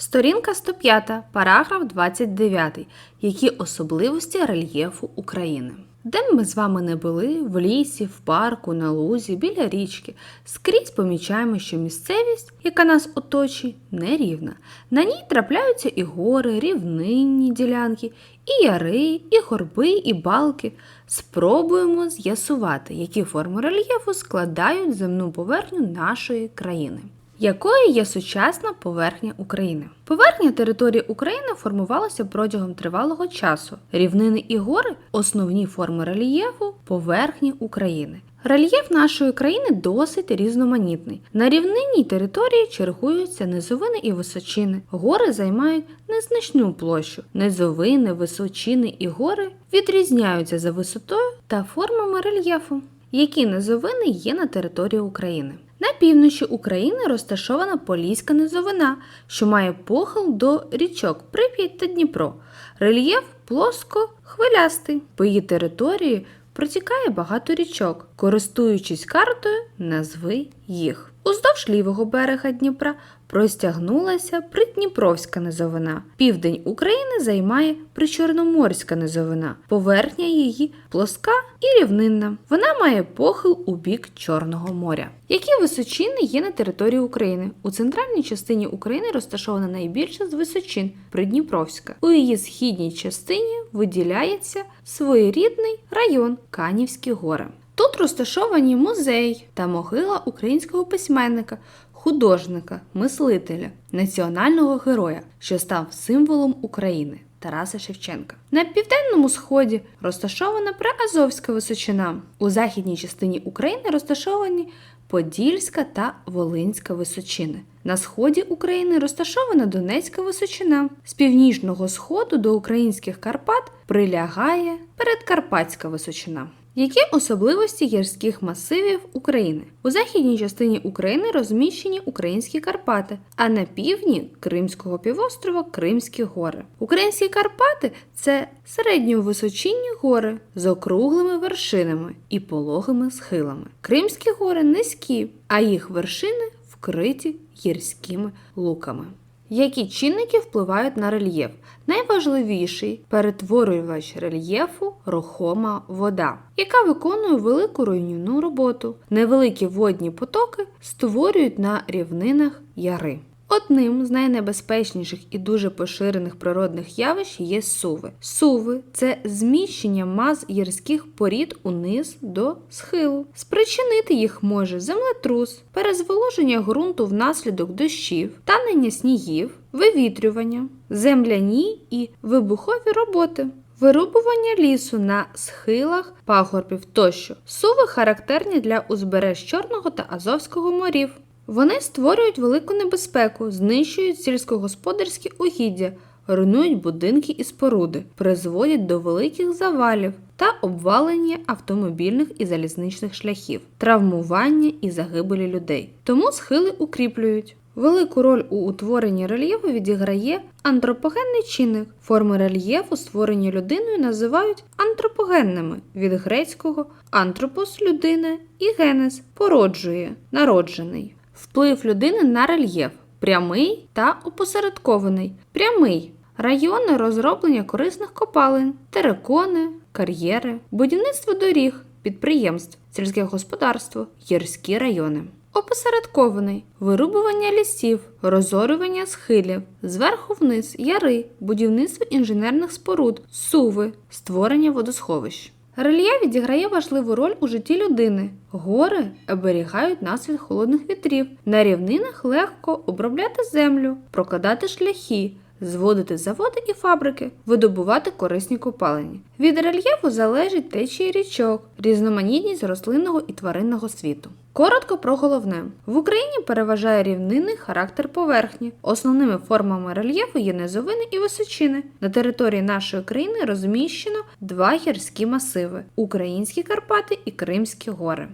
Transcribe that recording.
Сторінка 105, параграф 29. Які особливості рельєфу України? Де б ми з вами не були, в лісі, в парку, на лузі, біля річки, скрізь помічаємо, що місцевість, яка нас оточує, нерівна. На ній трапляються і гори, рівнинні ділянки, і яри, і горби, і балки. Спробуємо з'ясувати, які форми рельєфу складають земну поверхню нашої країни. Якою є сучасна поверхня України? Поверхня території України формувалася протягом тривалого часу. Рівнини і гори основні форми рельєфу поверхні України. Рельєф нашої країни досить різноманітний. На рівнинній території чергуються низовини і височини. Гори займають незначну площу. Низовини, височини і гори відрізняються за висотою та формами рельєфу. Які низовини є на території України? На півночі України розташована Поліська низовина, що має похил до річок Прип'ять та Дніпро. Рельєф плоско-хвилястий. По її території протікає багато річок. Користуючись картою, назви їх. Уздовж лівого берега Дніпра простягнулася Придніпровська низовина. Південь України займає Причорноморська низовина. Поверхня її плоска і рівнинна. Вона має похил у бік Чорного моря. Які височини є на території України? У центральній частині України розташована найбільша з височин Придніпровська. У її східній частині виділяється своєрідний район Канівські гори. Тут розташовані музей та могила українського письменника, художника, мислителя, національного героя, що став символом України Тараса Шевченка. На південному сході розташована Приазовська височина. У західній частині України розташовані Подільська та Волинська височини. На сході України розташована Донецька височина. З північного сходу до українських Карпат прилягає Передкарпатська височина. Які особливості гірських масивів України? У західній частині України розміщені українські Карпати, а на півдні Кримського півострова Кримські гори. Українські Карпати це середньовисочинні гори з округлими вершинами і пологими схилами. Кримські гори низькі, а їх вершини вкриті гірськими луками. Які чинники впливають на рельєф? Найважливіший перетворювач рельєфу рухома вода, яка виконує велику руйнівну роботу. Невеликі водні потоки створюють на рівнинах яри. Одним з найнебезпечніших і дуже поширених природних явищ є суви. Суви це зміщення маз гірських порід униз до схилу. Спричинити їх може землетрус, перезволоження ґрунту внаслідок дощів, танення снігів, вивітрювання, земляні і вибухові роботи. Вирубування лісу на схилах пагорбів тощо. Суви характерні для узбереж Чорного та Азовського морів. Вони створюють велику небезпеку, знищують сільськогосподарські угіддя, руйнують будинки і споруди, призводять до великих завалів та обвалення автомобільних і залізничних шляхів, травмування і загибелі людей. Тому схили укріплюють. Велику роль у утворенні рельєфу відіграє антропогенний чинник. Форми рельєфу, створені людиною, називають антропогенними від грецького антропос людина і генез породжує, народжений. Вплив людини на рельєф прямий та опосередкований. Прямий райони розроблення корисних копалин, терикони, кар'єри, будівництво доріг, підприємств, сільське господарство, гірські райони. Опосередкований вирубування лісів, розорювання схилів, зверху вниз яри, будівництво інженерних споруд, суви, створення водосховищ. Рельєф відіграє важливу роль у житті людини. Гори оберігають нас від холодних вітрів. На рівнинах легко обробляти землю, прокладати шляхи, зводити заводи і фабрики, видобувати корисні копалини. Від рельєфу залежить течії річок, різноманітність рослинного і тваринного світу. Коротко про головне: в Україні переважає рівнинний характер поверхні. Основними формами рельєфу є низовини і височини. На території нашої країни розміщено два гірські масиви: Українські Карпати і Кримські гори.